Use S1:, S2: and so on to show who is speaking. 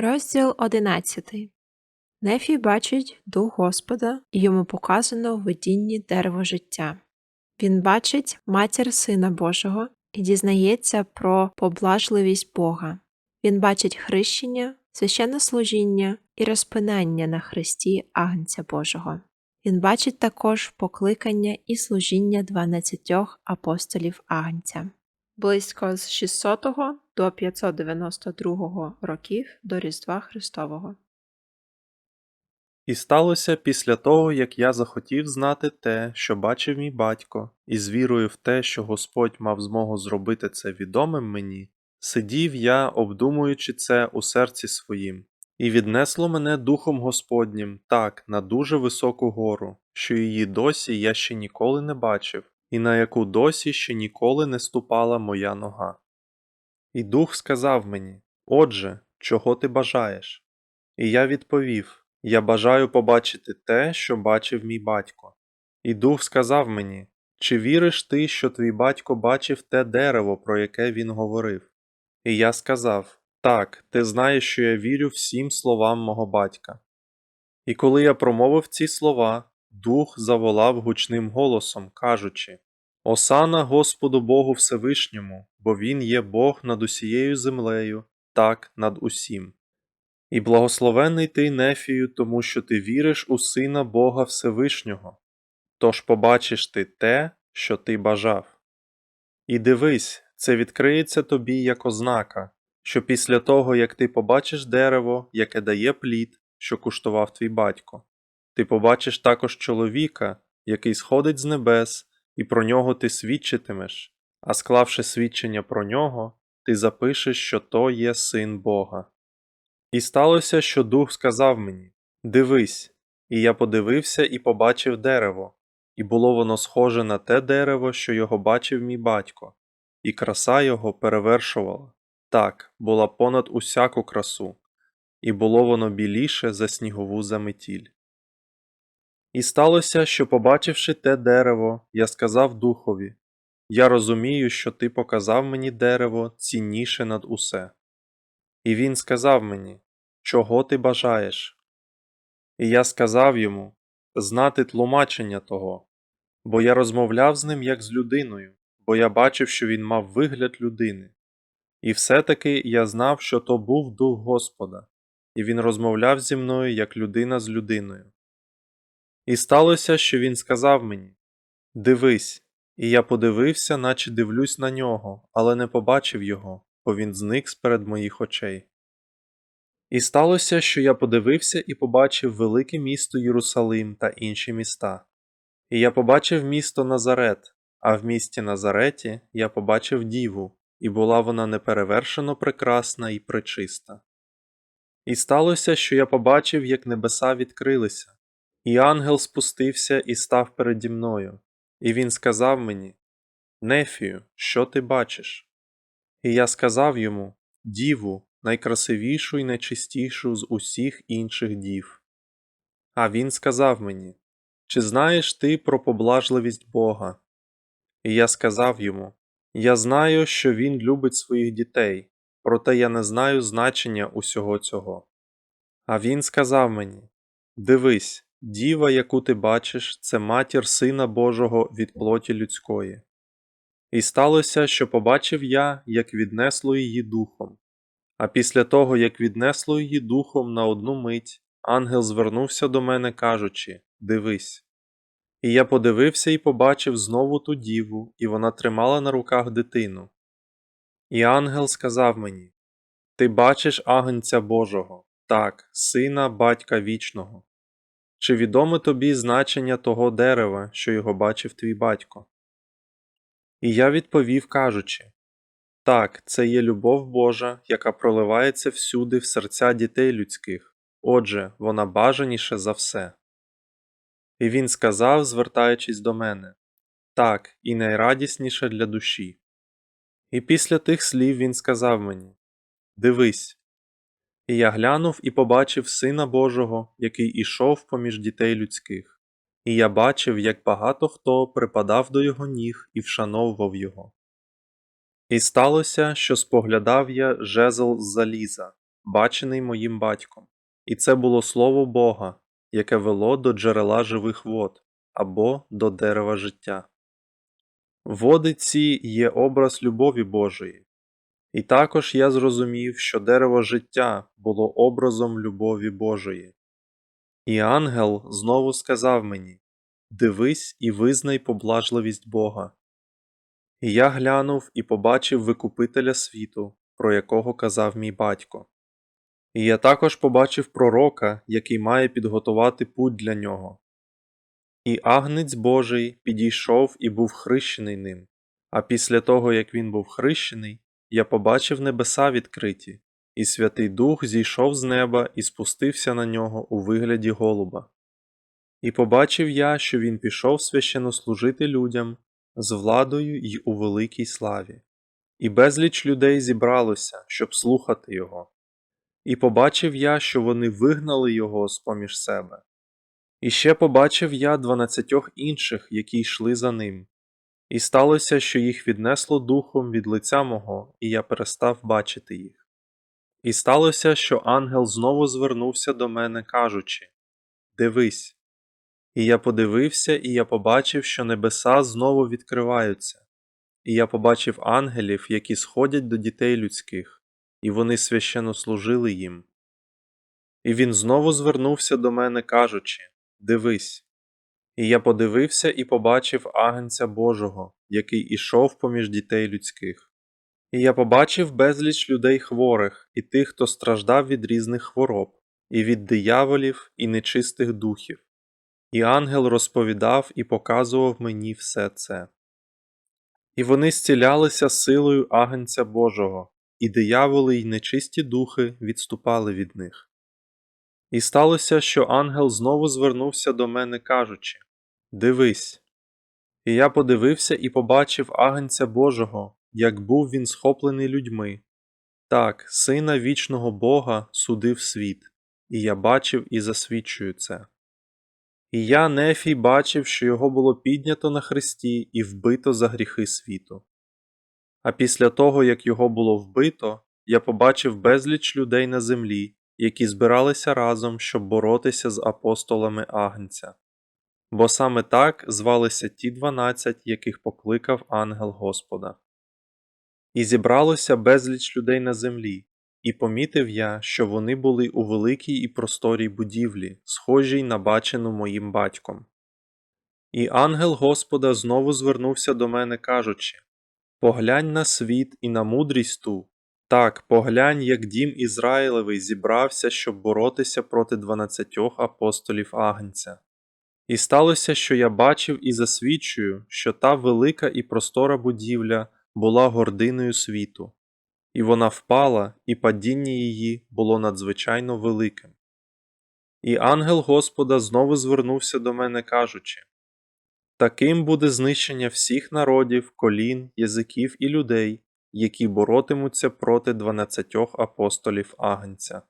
S1: Розділ 11. Нефій бачить дух Господа, і йому показано в видінні дерево життя. Він бачить матір Сина Божого і дізнається про поблажливість Бога. Він бачить хрещення, священне служіння і розпинання на хресті Агнця Божого. Він бачить також покликання і служіння 12 апостолів Агнця. Близько з 600 до 592 років до Різдва Христового.
S2: І сталося після того, як я захотів знати те, що бачив мій батько, і з вірою в те, що Господь мав змогу зробити це відомим мені, сидів я, обдумуючи це у серці своїм, і віднесло мене Духом Господнім так на дуже високу гору, що її досі я ще ніколи не бачив, і на яку досі ще ніколи не ступала моя нога. І Дух сказав мені: Отже, чого ти бажаєш? І я відповів: Я бажаю побачити те, що бачив мій батько. І Дух сказав мені: Чи віриш ти, що твій батько бачив те дерево, про яке він говорив? І я сказав: Так, ти знаєш, що я вірю всім словам мого батька. І коли я промовив ці слова, Дух заволав гучним голосом, кажучи: Осана Господу Богу Всевишньому, бо Він є Бог над усією землею, так над усім. І благословений ти Нефію, тому що ти віриш у Сина Бога Всевишнього, тож побачиш ти те, що ти бажав. І дивись, це відкриється тобі як ознака, що після того, як ти побачиш дерево, яке дає плід, що куштував твій батько, ти побачиш також чоловіка, який сходить з небес, і про нього ти свідчитимеш, а склавши свідчення про нього, ти запишеш, що то є син Бога. І сталося, що дух сказав мені: Дивись, і я подивився і побачив дерево, і було воно схоже на те дерево, що його бачив мій батько, і краса його перевершувала так, була понад усяку красу, і було воно біліше за снігову заметіль. І сталося, що, побачивши те дерево, я сказав духові Я розумію, що ти показав мені дерево цінніше над усе. І він сказав мені, чого ти бажаєш? І я сказав йому знати тлумачення того, бо я розмовляв з ним як з людиною, бо я бачив, що він мав вигляд людини. І все-таки я знав, що то був дух Господа, і він розмовляв зі мною як людина з людиною. І сталося, що він сказав мені Дивись, і я подивився, наче дивлюсь на нього, але не побачив його, бо він зник сперед моїх очей. І сталося, що я подивився і побачив велике місто Єрусалим та інші міста. І я побачив місто Назарет, а в місті Назареті я побачив діву, і була вона неперевершено прекрасна і пречиста. І сталося, що я побачив, як небеса відкрилися, і ангел спустився і став переді мною, і він сказав мені Нефію, що ти бачиш? І я сказав йому Діву, найкрасивішу і найчистішу з усіх інших дів. А він сказав мені Чи знаєш ти про поблажливість Бога? І я сказав йому Я знаю, що він любить своїх дітей, проте я не знаю значення усього цього. А він сказав мені Дивись, діва, яку ти бачиш, це матір Сина Божого від плоті людської. І сталося, що побачив я, як віднесло її духом. А після того, як віднесло її духом на одну мить, ангел звернувся до мене, кажучи Дивись. І я подивився і побачив знову ту діву, і вона тримала на руках дитину. І ангел сказав мені Ти бачиш агнця Божого, так, сина батька вічного. Чи відоме тобі значення того дерева, що його бачив твій батько? І я відповів, кажучи так, це є любов Божа, яка проливається всюди в серця дітей людських, отже, вона бажаніша за все. І він сказав, звертаючись до мене так, і найрадісніше для душі. І після тих слів він сказав мені Дивись. І я глянув і побачив Сина Божого, який ішов поміж дітей людських, і я бачив, як багато хто припадав до його ніг і вшановував його. І сталося, що споглядав я жезл з заліза, бачений моїм батьком. І це було слово Бога, яке вело до джерела живих вод або до дерева життя. Води ці є образ любові Божої. І також я зрозумів, що дерево життя було образом любові Божої. І ангел знову сказав мені Дивись і визнай поблажливість Бога. І я глянув і побачив Викупителя світу, про якого казав мій батько. І я також побачив пророка, який має підготувати путь для нього. І агнець Божий підійшов і був хрещений ним. А після того, як він був хрещений, я побачив небеса відкриті, і Святий Дух зійшов з неба і спустився на нього у вигляді голуба. І побачив я, що він пішов священно служити людям з владою й у великій славі. І безліч людей зібралося, щоб слухати його. І побачив я, що вони вигнали його з поміж себе. І ще побачив я дванадцятьох інших, які йшли за ним. І сталося, що їх віднесло духом від лиця мого, і я перестав бачити їх. І сталося, що ангел знову звернувся до мене, кажучи Дивись. І я подивився, і я побачив, що небеса знову відкриваються. І я побачив ангелів, які сходять до дітей людських, і вони священно служили їм. І він знову звернувся до мене, кажучи Дивись. І я подивився і побачив агнця Божого, який ішов поміж дітей людських. І я побачив безліч людей хворих і тих, хто страждав від різних хвороб, і від дияволів, і нечистих духів. І ангел розповідав і показував мені все це. І вони зцілялися силою агнця Божого, і дияволи й нечисті духи відступали від них. І сталося, що ангел знову звернувся до мене, кажучи Дивись. І я подивився і побачив агнця Божого, як був він схоплений людьми. Так, сина вічного Бога судив світ, і я бачив і засвідчую це. І я, Нефій, бачив, що його було піднято на хресті і вбито за гріхи світу. А після того, як його було вбито, я побачив безліч людей на землі, які збиралися разом, щоб боротися з апостолами Агнця. Бо саме так звалися ті дванадцять, яких покликав ангел Господа. І зібралося безліч людей на землі, і помітив я, що вони були у великій і просторій будівлі, схожій на бачену моїм батьком. І ангел Господа знову звернувся до мене, кажучи Поглянь на світ і на мудрість ту. Так, поглянь, як дім Ізраїлевий зібрався, щоб боротися проти дванадцятьох апостолів Агнця. І сталося, що я бачив і засвідчую, що та велика і простора будівля була гординою світу, і вона впала, і падіння її було надзвичайно великим. І ангел Господа знову звернувся до мене, кажучи Таким буде знищення всіх народів, колін, язиків і людей, які боротимуться проти дванадцятьох апостолів Агнця.